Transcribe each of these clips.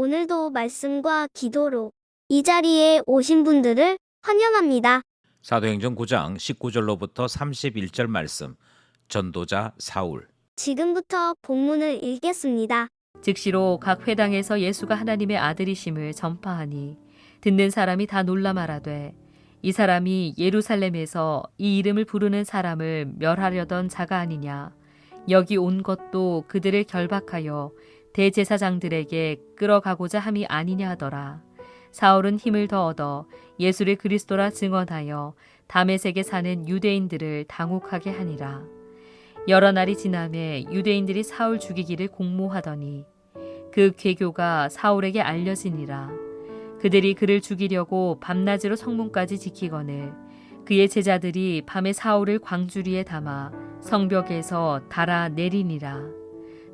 오늘도 말씀과 기도로 이 자리에 오신 분들을 환영합니다. 사도행전 9장 19절로부터 31절 말씀. 전도자 사울. 지금부터 본문을 읽겠습니다. 즉시로 각 회당에서 예수가 하나님의 아들이심을 전파하니 듣는 사람이 다 놀라 말하되 이 사람이 예루살렘에서 이 이름을 부르는 사람을 멸하려던 자가 아니냐 여기 온 것도 그들을 결박하여 대제사장들에게 끌어가고자 함이 아니냐 하더라. 사울은 힘을 더 얻어 예수를 그리스도라 증언하여 다메섹에 사는 유대인들을 당혹하게 하니라. 여러 날이 지남에 유대인들이 사울 죽이기를 공모하더니 그 괴교가 사울에게 알려지니라. 그들이 그를 죽이려고 밤낮으로 성문까지 지키거늘 그의 제자들이 밤에 사울을 광주리에 담아 성벽에서 달아 내리니라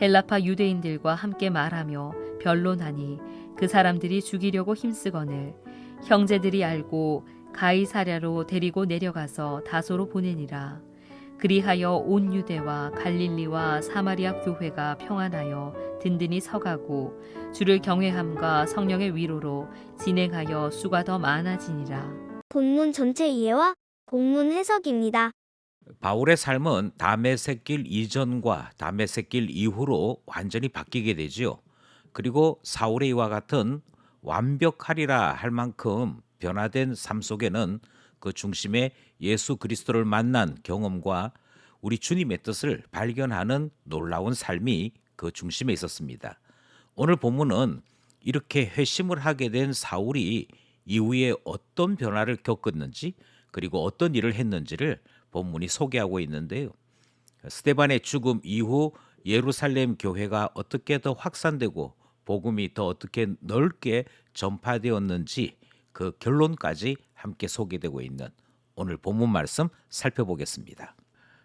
헬라파 유대인들과 함께 말하며 변론하니 그 사람들이 죽이려고 힘쓰거늘 형제들이 알고 가이사랴로 데리고 내려가서 다소로 보내니라. 그리하여 온 유대와 갈릴리와 사마리아 교회가 평안하여 든든히 서가고 주를 경외함과 성령의 위로로 진행하여 수가 더 많아지니라. 본문 전체 이해와 본문 해석입니다. 바울의 삶은 다메섹길 이전과 다메섹길 이후로 완전히 바뀌게 되지요. 그리고 사울의 이와 같은 완벽하리라 할 만큼 변화된 삶 속에는 그 중심에 예수 그리스도를 만난 경험과 우리 주님의 뜻을 발견하는 놀라운 삶이 그 중심에 있었습니다. 오늘 본문은 이렇게 회심을 하게 된 사울이 이후에 어떤 변화를 겪었는지 그리고 어떤 일을 했는지를 본문이 소개하고 있는데요. 스테반의 죽음 이후 예루살렘 교회가 어떻게 더 확산되고 복음이 더 어떻게 넓게 전파되었는지 그 결론까지 함께 소개되고 있는 오늘 본문 말씀 살펴보겠습니다.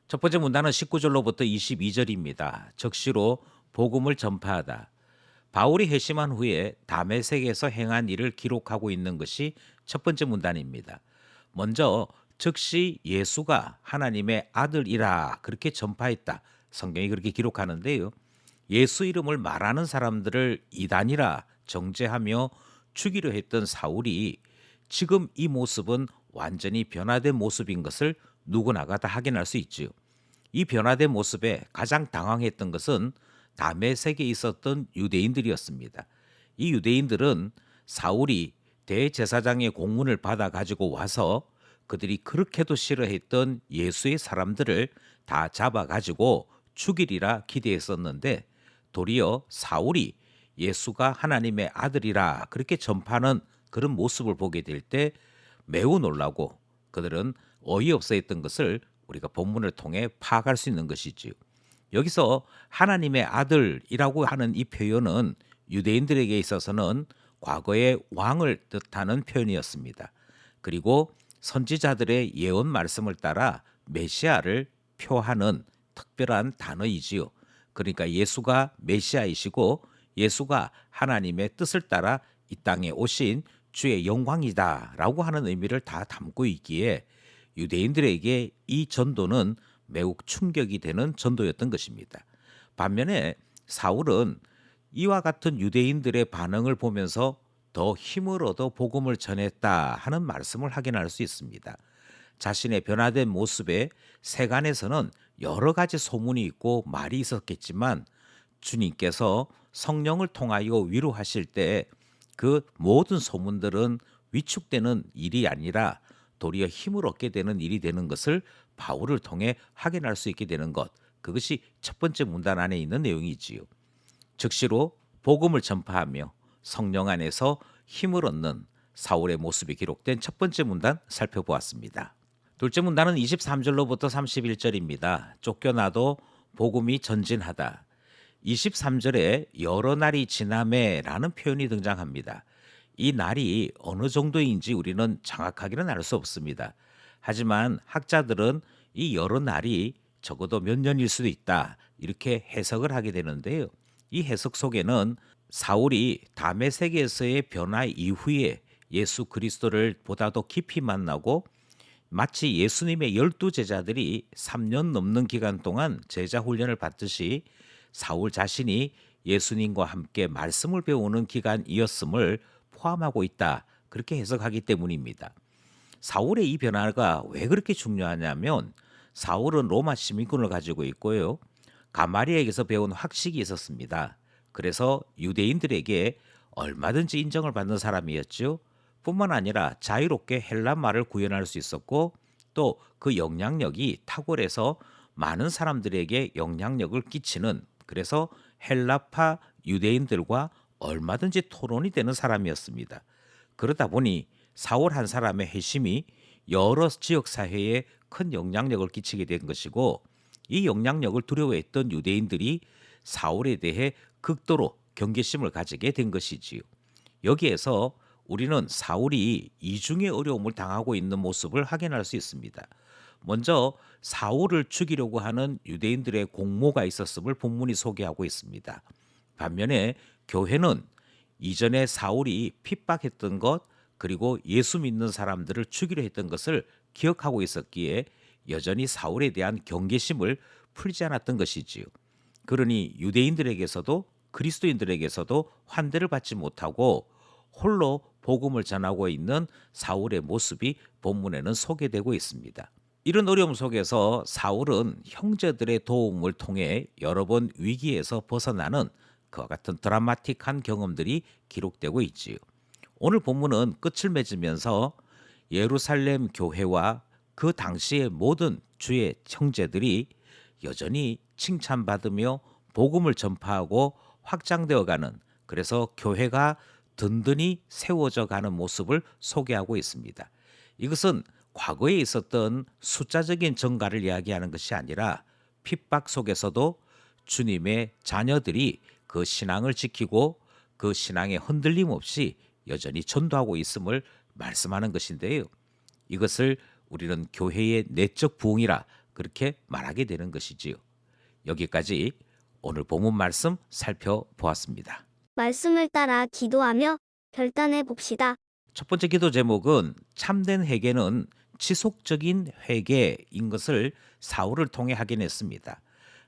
첫 번째 문단은 19절로부터 22절입니다. 적시로 복음을 전파하다. 바울이 회심한 후에 다메섹에서 행한 일을 기록하고 있는 것이 첫 번째 문단입니다. 먼저 즉시 예수가 하나님의 아들이라 그렇게 전파했다. 성경이 그렇게 기록하는데요. 예수 이름을 말하는 사람들을 이단이라 정죄하며 죽이려 했던 사울이 지금 이 모습은 완전히 변화된 모습인 것을 누구나가 다 확인할 수 있지요. 이 변화된 모습에 가장 당황했던 것은 다메섹에 있었던 유대인들이었습니다. 이 유대인들은 사울이 대제사장의 공문을 받아 가지고 와서 그들이 그렇게도 싫어했던 예수의 사람들을 다 잡아 가지고 죽이리라 기대했었는데 도리어 사울이 예수가 하나님의 아들이라 그렇게 전파하는 그런 모습을 보게 될 때 매우 놀라고 그들은 어이없어 했던 것을 우리가 본문을 통해 파악할 수 있는 것이지요. 여기서 하나님의 아들이라고 하는 이 표현은 유대인들에게 있어서는 과거의 왕을 뜻하는 표현이었습니다. 그리고 선지자들의 예언 말씀을 따라 메시아를 표하는 특별한 단어이지요. 그러니까 예수가 메시아이시고 예수가 하나님의 뜻을 따라 이 땅에 오신 주의 영광이다라고 하는 의미를 다 담고 있기에 유대인들에게 이 전도는 매우 충격이 되는 전도였던 것입니다. 반면에 사울은 이와 같은 유대인들의 반응을 보면서 더 힘을 얻어 복음을 전했다 하는 말씀을 확인할 수 있습니다. 자신의 변화된 모습에 세간에서는 여러 가지 소문이 있고 말이 있었겠지만 주님께서 성령을 통하여 위로하실 때 그 모든 소문들은 위축되는 일이 아니라 도리어 힘을 얻게 되는 일이 되는 것을 바울을 통해 확인할 수 있게 되는 것. 그것이 첫 번째 문단 안에 있는 내용이지요. 즉시로 복음을 전파하며 성령 안에서 힘을 얻는 사울의 모습이 기록된 첫 번째 문단 살펴보았습니다. 둘째 문단은 23절로부터 31절입니다. 쫓겨나도 복음이 전진하다. 23절에 여러 날이 지남에라는 표현이 등장합니다. 이 날이 어느 정도인지 우리는 정확하게는 알 수 없습니다. 하지만 학자들은 이 여러 날이 적어도 몇 년일 수도 있다. 이렇게 해석을 하게 되는데요. 이 해석 속에는 사울이 다메섹에서의 변화 이후에 예수 그리스도를 보다도 깊이 만나고 마치 예수님의 열두 제자들이 3년 넘는 기간 동안 제자 훈련을 받듯이 사울 자신이 예수님과 함께 말씀을 배우는 기간이었음을 포함하고 있다. 그렇게 해석하기 때문입니다. 사울의 이 변화가 왜 그렇게 중요하냐면 사울은 로마 시민권을 가지고 있고요. 가마리에게서 배운 학식이 있었습니다. 그래서 유대인들에게 얼마든지 인정을 받는 사람이었죠. 뿐만 아니라 자유롭게 헬란 말을 구현할 수 있었고 또 그 영향력이 탁월해서 많은 사람들에게 영향력을 끼치는 그래서 헬라파 유대인들과 얼마든지 토론이 되는 사람이었습니다. 그러다 보니 사울 한 사람의 회심이 여러 지역 사회에 큰 영향력을 끼치게 된 것이고 이 영향력을 두려워했던 유대인들이 사울에 대해 극도로 경계심을 가지게 된 것이지요. 여기에서 우리는 사울이 이중의 어려움을 당하고 있는 모습을 확인할 수 있습니다. 먼저 사울을 죽이려고 하는 유대인들의 공모가 있었음을 본문이 소개하고 있습니다. 반면에 교회는 이전에 사울이 핍박했던 것 그리고 예수 믿는 사람들을 죽이려 했던 것을 기억하고 있었기에 여전히 사울에 대한 경계심을 풀지 않았던 것이지요. 그러니 유대인들에게서도 그리스도인들에게서도 환대를 받지 못하고 홀로 복음을 전하고 있는 사울의 모습이 본문에는 소개되고 있습니다. 이런 어려움 속에서 사울은 형제들의 도움을 통해 여러 번 위기에서 벗어나는 그와 같은 드라마틱한 경험들이 기록되고 있지요. 오늘 본문은 끝을 맺으면서 예루살렘 교회와 그 당시의 모든 주의 형제들이 여전히 칭찬받으며 복음을 전파하고 확장되어 가는 그래서 교회가 든든히 세워져 가는 모습을 소개하고 있습니다. 이것은 과거에 있었던 숫자적인 정가를 이야기하는 것이 아니라 핍박 속에서도 주님의 자녀들이 그 신앙을 지키고 그 신앙에 흔들림 없이 여전히 전도하고 있음을 말씀하는 것인데요. 이것을 우리는 교회의 내적 부흥이라 그렇게 말하게 되는 것이지요. 여기까지 오늘 본문 말씀 살펴보았습니다. 말씀을 따라 기도하며 결단해 봅시다. 첫 번째 기도 제목은 참된 회개는 지속적인 회개인 것을 사울을 통해 확인했습니다.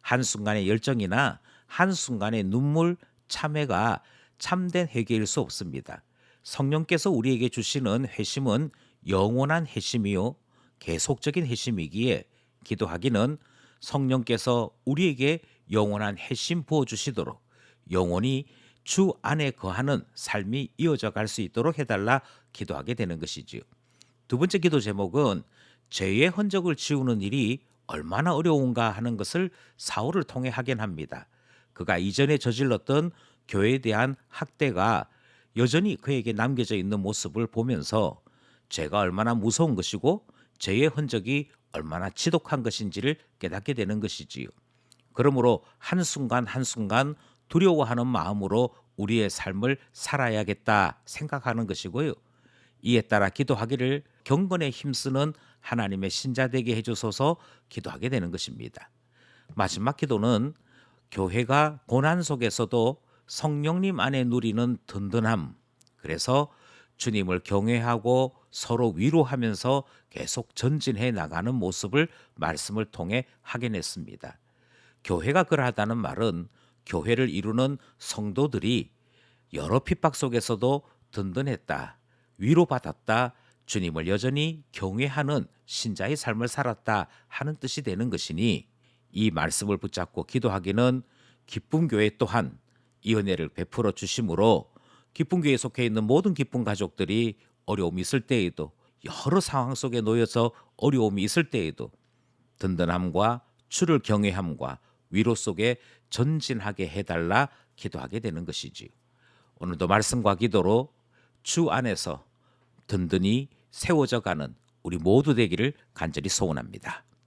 한순간의 열정이나 한순간의 눈물, 참회가 참된 회개일 수 없습니다. 성령께서 우리에게 주시는 회심은 영원한 회심이요 계속적인 회심이기에 기도하기는 성령께서 우리에게 영원한 회심 부어 주시도록 영원히 주 안에 거하는 삶이 이어져 갈 수 있도록 해달라 기도하게 되는 것이지요. 두 번째 기도 제목은 죄의 흔적을 지우는 일이 얼마나 어려운가 하는 것을 사울을 통해 확인합니다. 그가 이전에 저질렀던 교회에 대한 학대가 여전히 그에게 남겨져 있는 모습을 보면서 죄가 얼마나 무서운 것이고 죄의 흔적이 얼마나 지독한 것인지를 깨닫게 되는 것이지요. 그러므로 한순간 한순간 두려워하는 마음으로 우리의 삶을 살아야겠다 생각하는 것이고요. 이에 따라 기도하기를 경건에 힘쓰는 하나님의 신자 되게 해주소서 기도하게 되는 것입니다. 마지막 기도는 교회가 고난 속에서도 성령님 안에 누리는 든든함. 그래서 주님을 경외하고 서로 위로하면서 계속 전진해 나가는 모습을 말씀을 통해 확인했습니다. 교회가 그러하다는 말은 교회를 이루는 성도들이 여러 핍박 속에서도 든든했다, 위로받았다, 주님을 여전히 경외하는 신자의 삶을 살았다 하는 뜻이 되는 것이니 이 말씀을 붙잡고 기도하기는 기쁨 교회 또한 이 은혜를 베풀어 주심으로 기쁨 교회에 속해 있는 모든 기쁨 가족들이 어려움이 있을 때에도 여러 상황 속에 놓여서 어려움이 있을 때에도 든든함과 주를 경외함과 위로 속에 전진하게 해달라 기도하게 되는 것이지요. 오늘도 말씀과 기도로 주 안에서 든든히 세워져 가는 우리 모두 되기를 간절히 소원합니다.